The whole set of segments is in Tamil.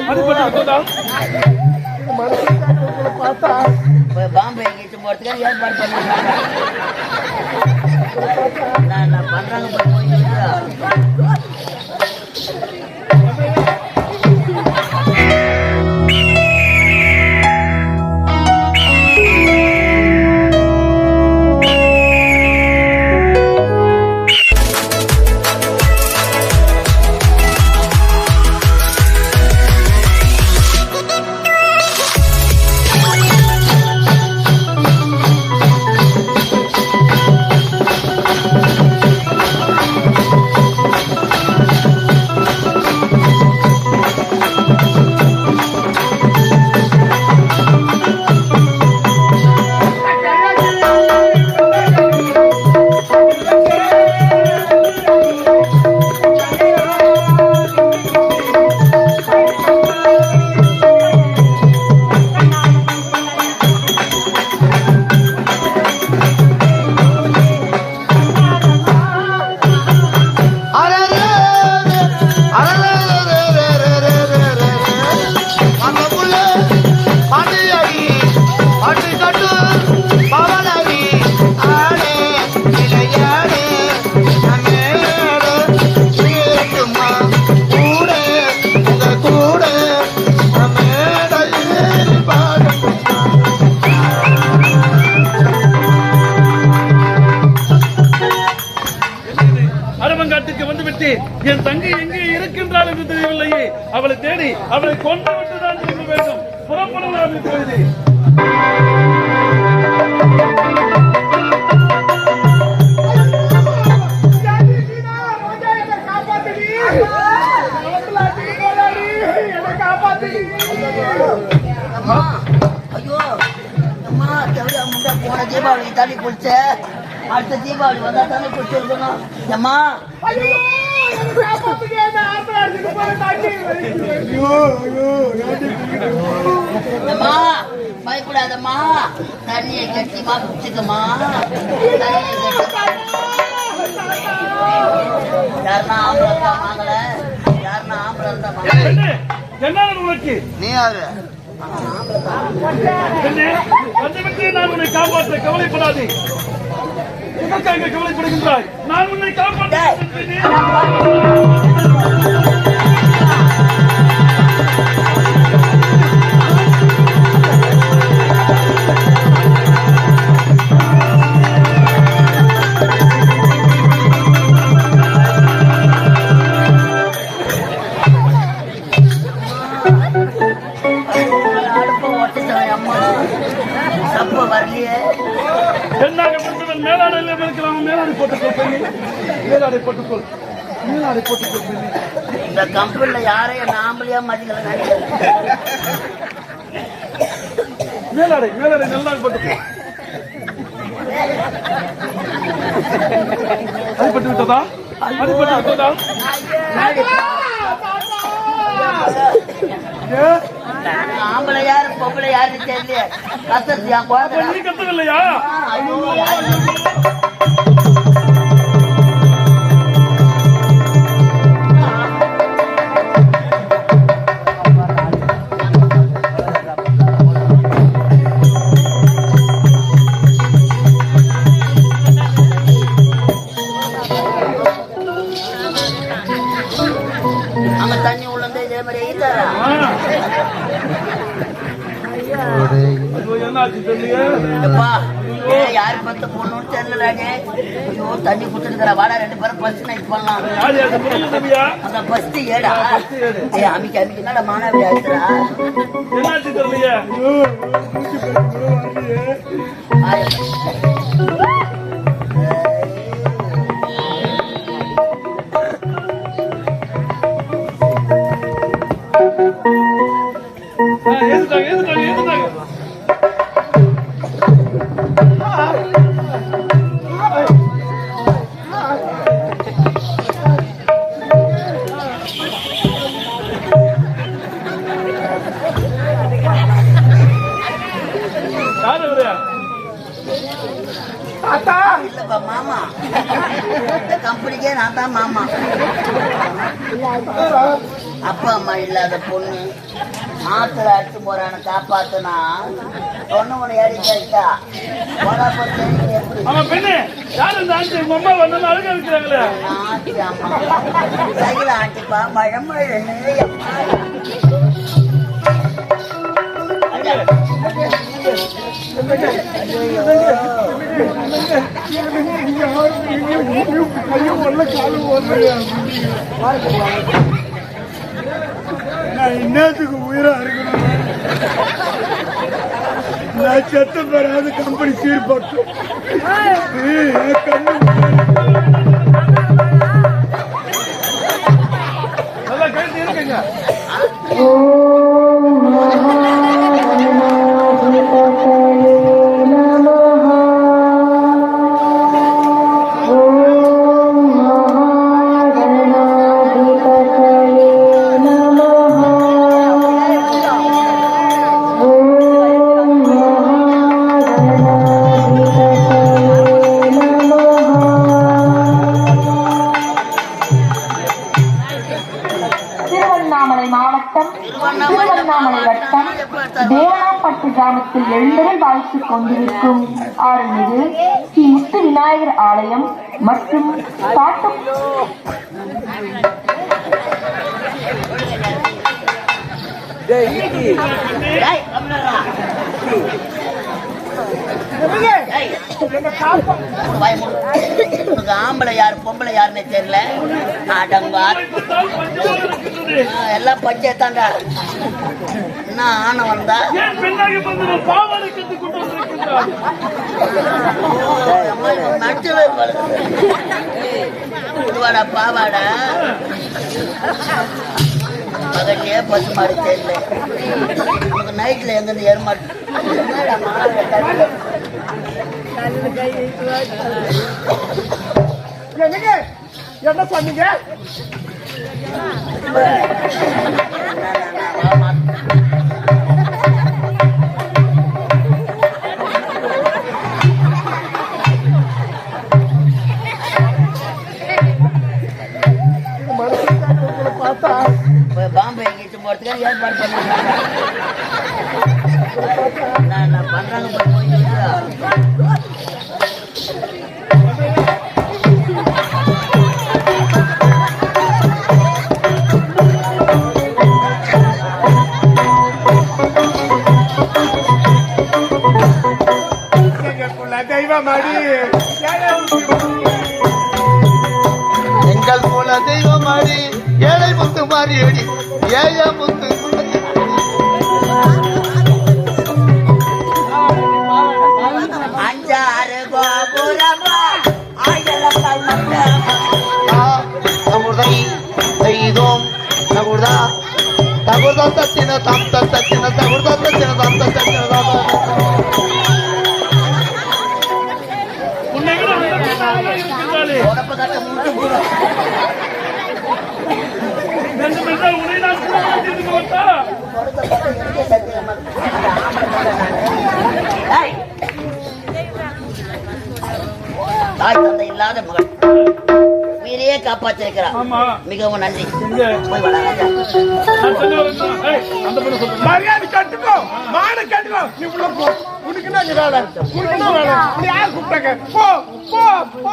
அடிபட்டு பார்த்தா போய் எங்கேயும் போறதுக்கு ஏற்பாடு பண்ணிருக்காங்க. நான் பண்றாங்க போய் என் தங்கை எங்கே இருக்கின்றாள் என்று தெரியவில்லையே அவளை தேடி அவளை கொண்டு விட்டுதான் திரும்ப வேண்டும் புறப்படலாம் இப்பொழுது போன தீபாவளி தண்ணி குடிச்ச அடுத்த தீபாவளி வந்தா தண்ணி குடிச்சிருக்கணும் அம்மா பயப்படாதம்மா. தண்ணியை கட்டிமா குடிச்சுக்கம்மா யாருன்னா ஆம்பளை இருந்தா வாங்கல? யாருன்னா ஆம்பளை இருந்தா வாங்கல? என்ன? என்ன உனக்கு நீ யாரு? பெண்ணே, வந்துவிட்டு நான் உன்னை காப்பாற்ற கவலைப்படாதே. எதற்காக கவலைப்படுகின்றாய்? நான் உன்னை காப்பாற்ற பெண்ணாக பிறந்தவன் மேலாடை இருக்கலாம் மேலாடை போட்டுக்கொள் பெண்ணே. மேலாடை போட்டுக்கொள் மேலாடை போட்டுக்கொள் பெண்ணே. இந்த கம்பெனில யாரையும் நாமளையா மதிக்கல மேலாடை மேலாடை நல்லா போட்டுக்கொள் அடிபட்டு விட்டதா? அடிபட்டு விட்டதா? ஏ, ஆம்பளை யாரு பொம்பளை யாருன்னு தெரியல கத்தது என் குழந்தை? நீ யாரு பத்த பொண்ணுன்னு தெரியலடாங்க? ஐயோ தண்ணி குத்துட்டுக்கிற வாடா ரெண்டு பேரும் பஸ் நைட் பண்ணலாம் அந்த பஸ்ட் ஏடா. ஐயா அமிக்க அமிக்க என்னடா மாணவி ஆச்சுரா என்னாச்சு யார் அவரு இல்லப்பா மாமா. இந்த கம்பெனிக்கே நான் தான் மாமா. அப்பா அம்மா இல்லாத பொண்ணு. ஆத்துல அடிச்சு போறான்னு காப்பாத்துனா ஒண்ணு ஒண்ணு ஏறி கேட்டா போனா போச்சு எப்படி? ஆமா பெண்ணு யார் இந்த ஆண்டி? உங்க அம்மா வந்து அழுக வைக்கிறாங்களே? ஆச்சி அம்மா. சைக்கிள் ஆண்டிப்பா மழை மழை நான் இன்னத்துக்கு உயிரா இருக்கணும் நான் செத்த பெறாத கம்பெனி சீர்பட்டு கண்ணு ஆம்பளை யாரு பொம்பளை யாருன்னு தெரியல அடங்கா எல்லாம் பச்சைத்தாண்டா என்ன ஆன வந்தா ஏன் பெண்ணாக வந்து பாவாடை பகல்லே பசு மாடு தெரியல. உனக்கு நைட்ல எங்க இருந்து எருமாடு என்னடா மாடு கட்டில? என்னங்க? என்ன சொன்னீங்க? ஏற்பாடு பண்ணாங்க? இல்லாத மகள். உயிரையே காப்பாற்றிருக்கிறார் ஆமா. மிகவும் நன்றி. மரியாதை கட்டுக்கோ. மாடு கட்டுக்கோ. நீ உள்ள போ. உனக்கு என்ன வேலை? உனக்கு என்ன வேலை? நீ யார் கூப்பிட்டாங்க? போ போ போ.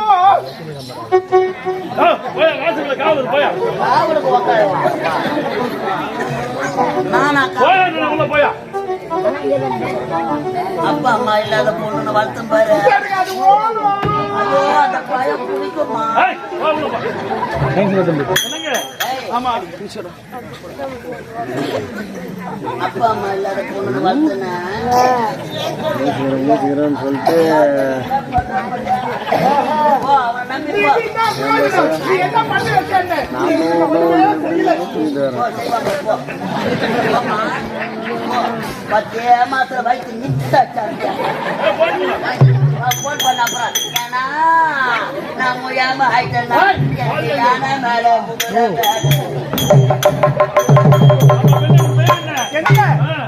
ஆ, போயா காசுகளை காவல் போயா. காவலுக்கு உக்காருவா நானா கா- போயா நான் உள்ள போயா. அப்பா அம்மா இல்லாத பொண்ணுன்னு வளர்த்தும் பாரு. எனக்கு அது ஓடும் ஐயோ அந்த அப்பா அம்மா இல்லாத வளர்த்துனேன் பத்தே வயிற்று போன் பண்ண அப்புறம் ஏன்னா நான் முடியாம ஆயிட்டேன்னா யானை மேல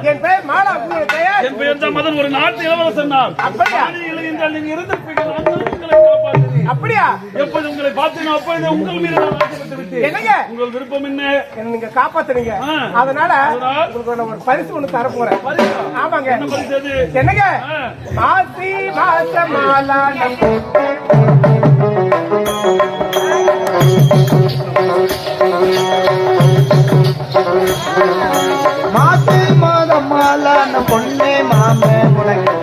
என் பெயர் மாலா உங்களுடைய பெயர் என் பெயர் தான் மதன் ஒரு நாட்டு இளவரசன் நான் அப்படியா? அப்படியா எப்போது உங்களை பார்த்தேன் அப்பொழுது உங்கள் மீது நான் ஆசைப்பட்டு விட்டேன் என்னங்க உங்கள் விருப்பம் என்ன என்ன நீங்க காப்பாத்துறீங்க. அதனால? உங்களுக்கு நான் ஒரு பரிசு ஒண்ணு தர போறேன் பரிசா? ஆமாங்க? என்னங்க. மாசி மாச மாலாடம் மாசி மாதம் மாலான பொண்ணே மாமே உனக்கு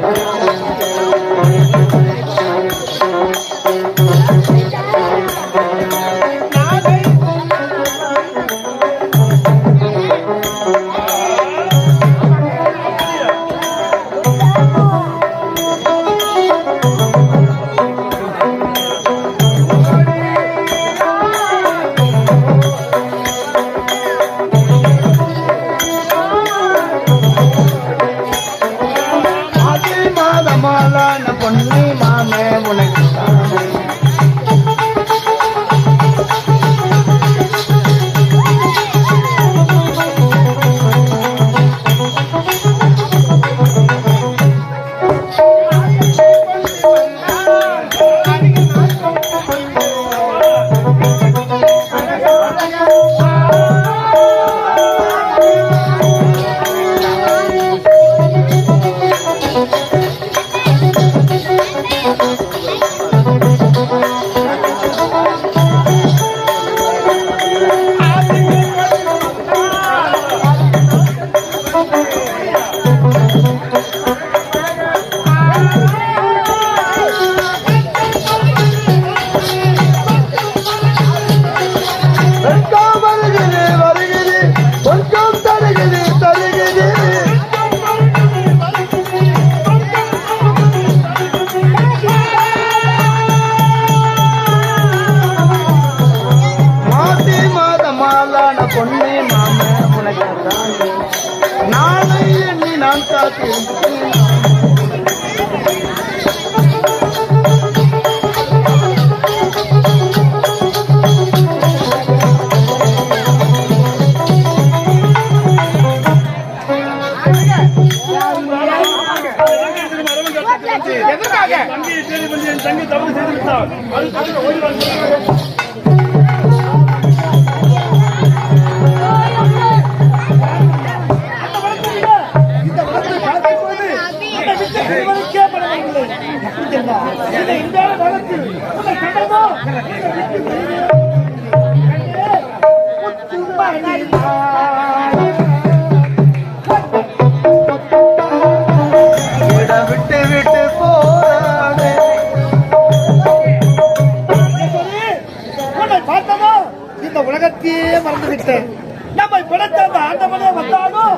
அந்த ஆண்டவனே வந்தாலும்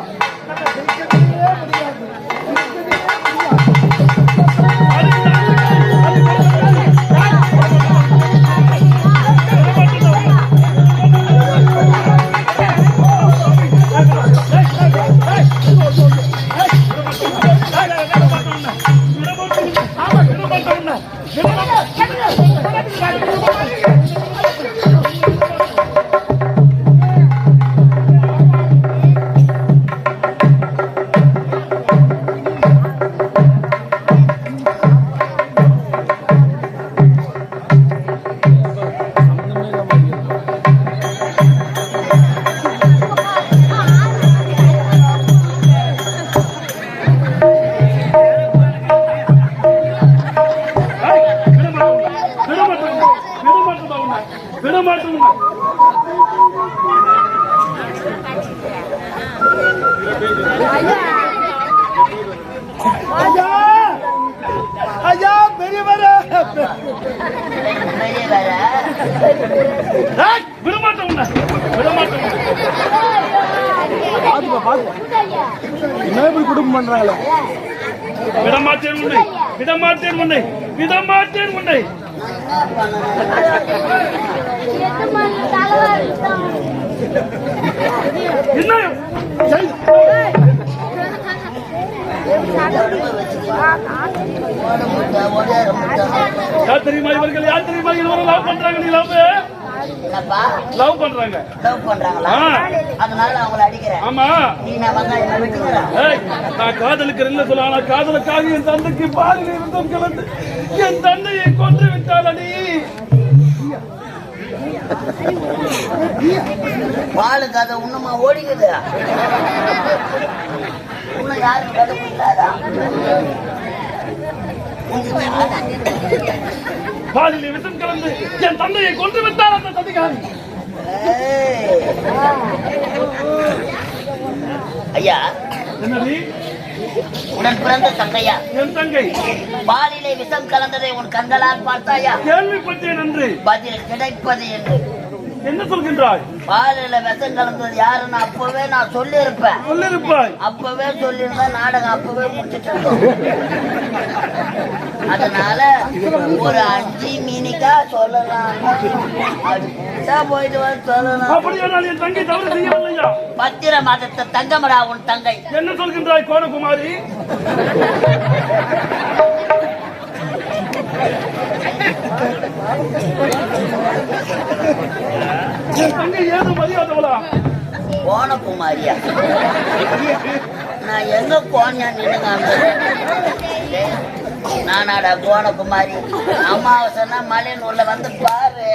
விடமாட்டோம் விடமாட்டோம் என்ன இப்படி குடும்பம் பண்றாங்களே. விடமாட்டேன் உன்னை. விடமாட்டேன் உன்னை. விடமாட்டேன் உன்னை. என்ன? ஓட முட்டை ஓட முட்டை யார் தெரியுமா இவர்கள்? யார் தெரியுமா இவரை லவ் பண்றாங்க? நீ லவ் லவ் பண்றாங்க. லவ் பண்றாங்களா. அதனால அவங்கள அடிக்கிறேன். ஆமா. நீ நான் வெங்காயம் வெட்டுக்கிறேன் ஏய், நான் காதலுக்கு சொல்ல ஆனா காதலுக்காக என் தந்தைக்கு பாலில் இருந்தும் கலந்து என் தந்தையை கொன்று விட்டாளடி பாலு கதை இன்னுமா ஓடிக்குது? இன்னும் யாரும் கதை பாலில் விஷம் கலந்து என் தந்தையை கொன்று விட்டாள் அந்த ஏய். ஐயா என்னடி உடன் பிறந்த தங்கையா? என் தங்கை. பாலிலே விஷம் கலந்ததை உன் கண்களால் பார்த்தாயா? கேள்விப்பட்டேன் என்று பதில் கிடைப்பது என்று. என்ன சொல்கின்றாய்? பாலில விஷம் கலந்தது யாருன்னு அப்பவே நான் சொல்லியிருப்பேன். சொல்லிருப்பாய் அப்பவே சொல்லியிருந்தா நாடகம் அப்பவே முடிச்சிட்டு இருந்தோம். அதனால ஒரு அஞ்சு மினிக்கா சொல்லலாம். போயிட்டு வர சொல்லலாம். அப்படியானால் என் தங்கை தவறு செய்யவில்லையா? பத்திர மாதத்தை தங்கமடா உன் தங்கை. என்ன சொல்கின்றாய் கோணகுமாரி என் தங்கை ஏது நான் எங்க கோணியா நின்னுங்க நானாடா கோணகுமாரி அமாவாசைன்னா மலையின் உள்ள வந்து பாரு.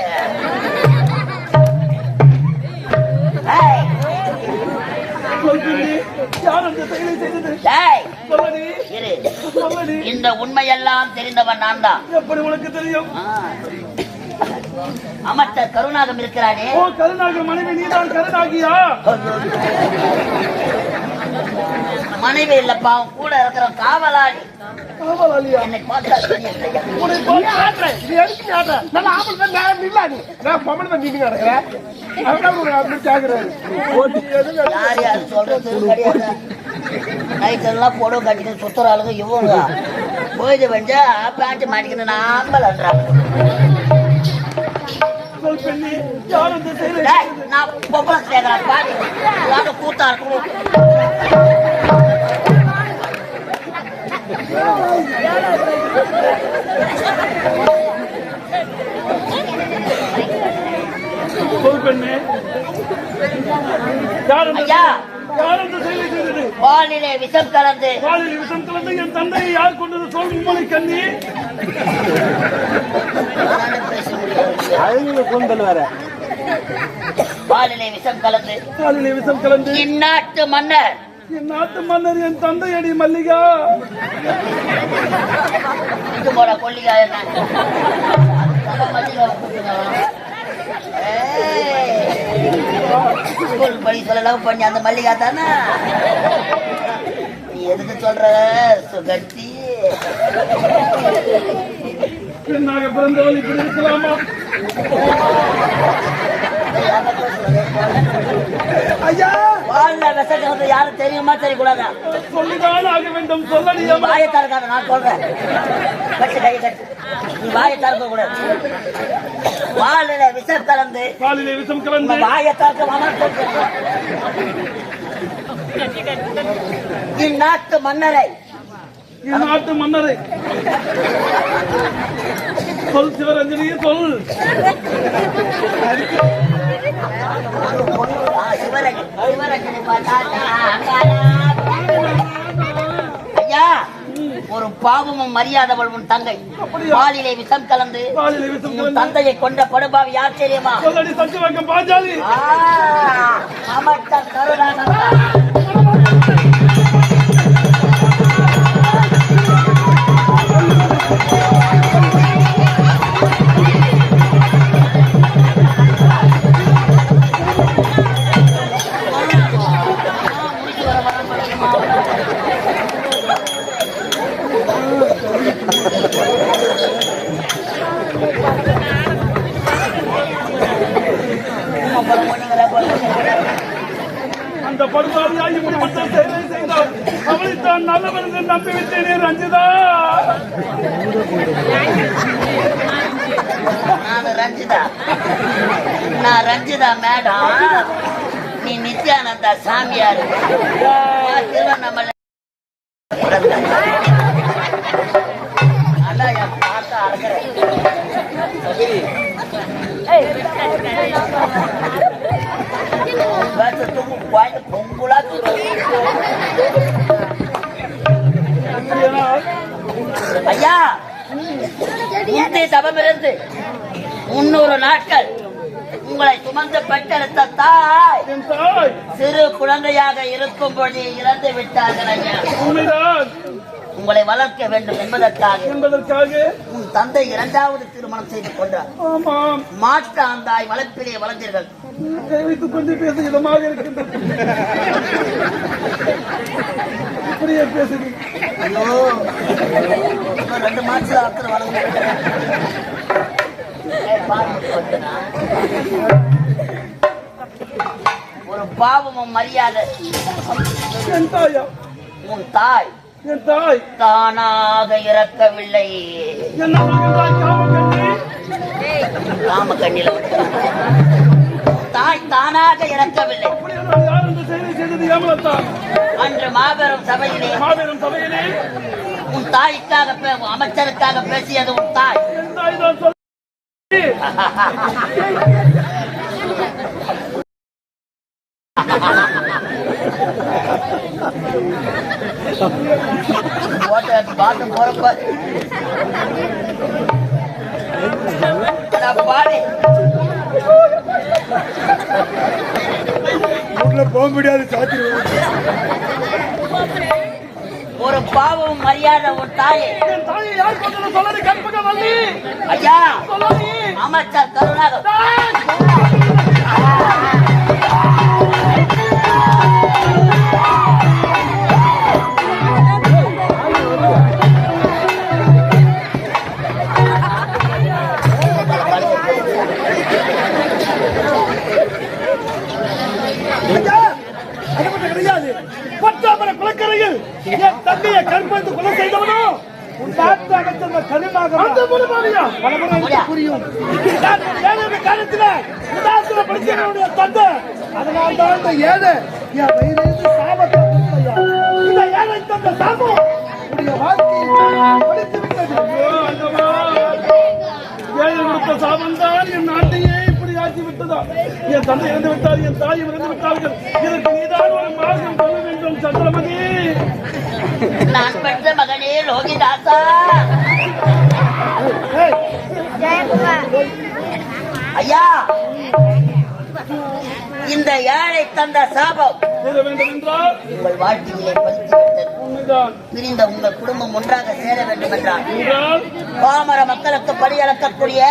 யார் அந்த செயலை செய்தது இந்த உண்மையெல்லாம் தெரிந்தவன் நான் தான் எப்படி உனக்கு தெரியும் அமைச்சர் கருணாகம் இருக்கிறானே ஓ கருணாக மனைவி நீதான் கருணாகியா மனைவி இல்லப்பா அவன் கூட இருக்கிற காவலாளி காவலாளியா என்னை பார்த்தா ஆட்டுறேன். நீ எதுக்கு ஆடுற? நான் ஆம்பளை தான், நான் நில்லா நீ. நான் பொம்பளை தான் நின்னு கிடக்குறேன். அதான் உனக்கு அப்படி கேக்குறாரு. ஓட்டி எதுக்கு அது? யார் யார் சொல்றது கிடையாது நைட் எல்லாம் புடவை கட்டிக்கிட்டு சுத்துற ஆளுங்க இவங்க. போயிட்டு வந்து பேண்ட் மாட்டிக்கிட்டு நாம்பலன்றாங்க நான் பொம்பளை கூத்தா ஐயா பாலிலே விஷம் கலந்து. பாலில் விஷம் கலந்து என் தந்தையை யார் கொண்டது உண்மலை கண்ணி? நானே பேச முடியாது. பாலிலே விஷம் கலந்து. பாலில் விஷம் கலந்து. இந்நாட்டு மன்னர். என் நாட்டு மன்னர் என் தந்தையடி மல்லிகா. இது போல கொல்லிகா என்ன? ஸ்கூல் படி சொல்ல லவ் பண்ணி அந்த மல்லிகா தானா? நீ எதுக்கு சொல்ற சுகத்தி பெண்ணாக பிறந்தவள் இப்படி இருக்கலாமா? ஐயா! வாழ்ல விசக்கிறது யாரும் தெரியுமா தெரியக்கூடாதா? சொல்லிதான் ஆக வேண்டும் சொல்லடியா வாயை திறக்காத நான் சொல்றேன். கட்டு கை கட்டு நீ வாயை திறக்க கூடாது வாழில விஷம் கலந்து. விஷம் வாயை. இந்நாட்டு மன்னரை என் நாட்டு மன்னரை. சொல் சிவரஞ்சனியே சொல். ஐயா ஒரு பாவமும் மரியாதவள் உன் தங்கை. பாலிலே விஷம் கலந்து உன் தந்தையை கொண்ட படுபாவி யார் தெரியுமா? சொல்லடி சத்தியவாக்கம் பாஞ்சாலி. ஆ, இப்படிப்பட்ட அவளைத்தான் நல்லவன் என்று நம்பிவிட்டேனே ரஞ்சிதா நான் ரஞ்சிதா நான் ரஞ்சிதா மேடம் நீ நித்யானந்தா சாமியார் திருவண்ணாமலை அதான் என் முந்தைய சபமிருந்து முன்னூறு நாட்கள் உங்களை சுமந்து பெற்றெடுத்த தாய் சிறு குழந்தையாக இருக்கும் பொழுது இறந்து விட்டார்கள் உங்களை வளர்க்க வேண்டும் என்பதற்காக என்பதற்காக. உன் தந்தை இரண்டாவது திருமணம் செய்து கொண்டார். மாற்றாந்தாய் வளர்ப்பிலே வளர்ந்தீர்கள். கை வைத்துக் கொண்டு பேச இதமாக இருக்கின்றது. இப்படியே பேசுது ரெண்டு மாசத்துல வளர்ந்து ஒரு பாவமும் மரியாதை. என் தாயா. உன் தாய். என் தாய். தானாக இறக்கவில்லை. காம கண்ணில தானாக இறக்கவில்லை. அன்று மாபெரும் சபையிலே மாபெரும் சபையிலே உன் தாய்க்காக அமைச்சருக்காக பேசியது உன் தாய். பாட்டு போறப்ப. பாடி. வீட்டுல போக முடியாது சாத்தி ஒரு பாவம் மரியாதை உன் தாயே. ஐயா அமைச்சர் கருணாக கற்பழித்து கொலை செய்தவனோ? உன் நாட்டு அகத்தந்த கனிமாக அந்த மூலமானியா பலமுறை புரியும் காலத்துல உதாசன படிச்சவனுடைய தந்தை. அதனால தான் இந்த ஏழை என் வயிறிலிருந்து சாபத்தை. இந்த ஏழை தந்த சாபம் உடைய வாழ்க்கையை படித்து விட்டது என் நாட்டையே இப்படி ஆக்கி விட்டதா என் தந்தை இறந்து விட்டார் என் தாய் இறந்து விட்டார்கள் இதற்கு நீதான் ஒரு மார்க்கம் சந்திரமதி நான் பெற்ற மகனே லோகிதாசா. ஐயா இந்த ஏழை தந்த சாபம் உங்கள் வாழ்க்கையிலே பிரிந்த உங்கள் குடும்பம் ஒன்றாக சேர வேண்டும் என்றார் பாமர மக்களுக்கு படியளக்கக்கூடிய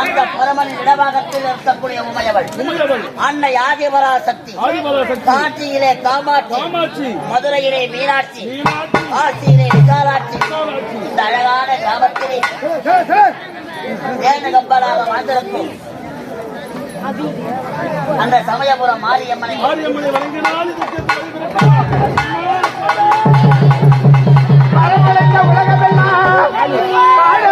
அந்த பரமன் இடபாகத்தில் இருக்கக்கூடிய உமையவள். உமையவள். அன்னை ஆதிபரா சக்தி ஆதிபரா சக்தி காஞ்சியிலே காமாட்சி. காமாட்சி. மதுரையிலே மீனாட்சி. மீனாட்சி. காசியிலே விசாலாட்சி. இந்த அழகான கிராமத்திலே தேனகம்பலாக வாழ்ந்திருக்கும். அந்த சமயபுரம் மாரியம்மனை மாரியம்மனை வழங்கினால் உலகமெல்லாம்.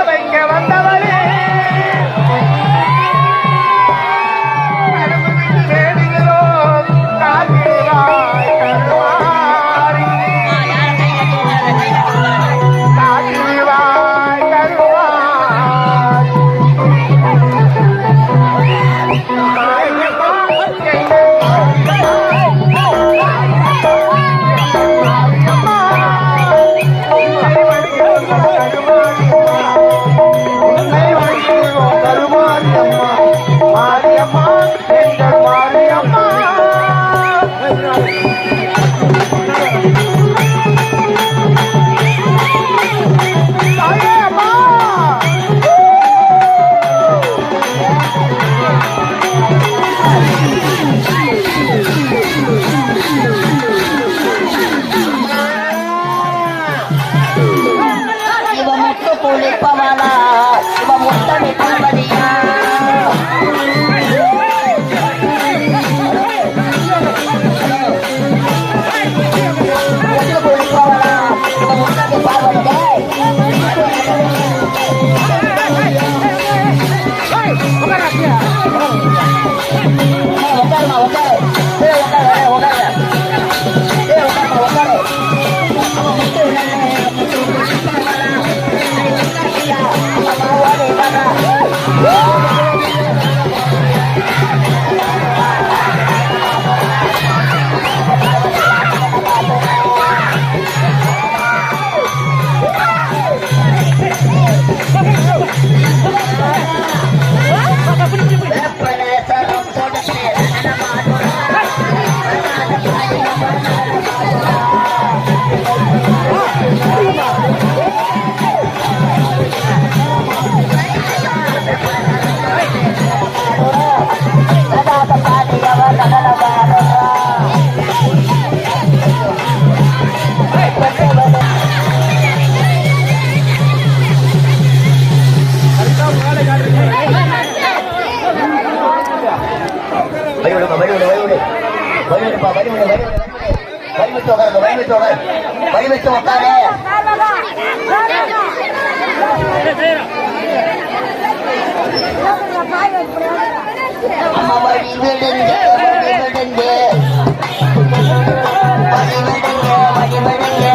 哎，我干了吗？我干了。வழி விடுப்பா வழி விடு வழி விடு வழி விட்டு உட்காருங்க வழி விட்டு உட்காரு. வழி விட்டு உட்காரு. அம்மா வழி விடுங்க வழி விடுங்க வழி விடுங்க வழி விடுங்க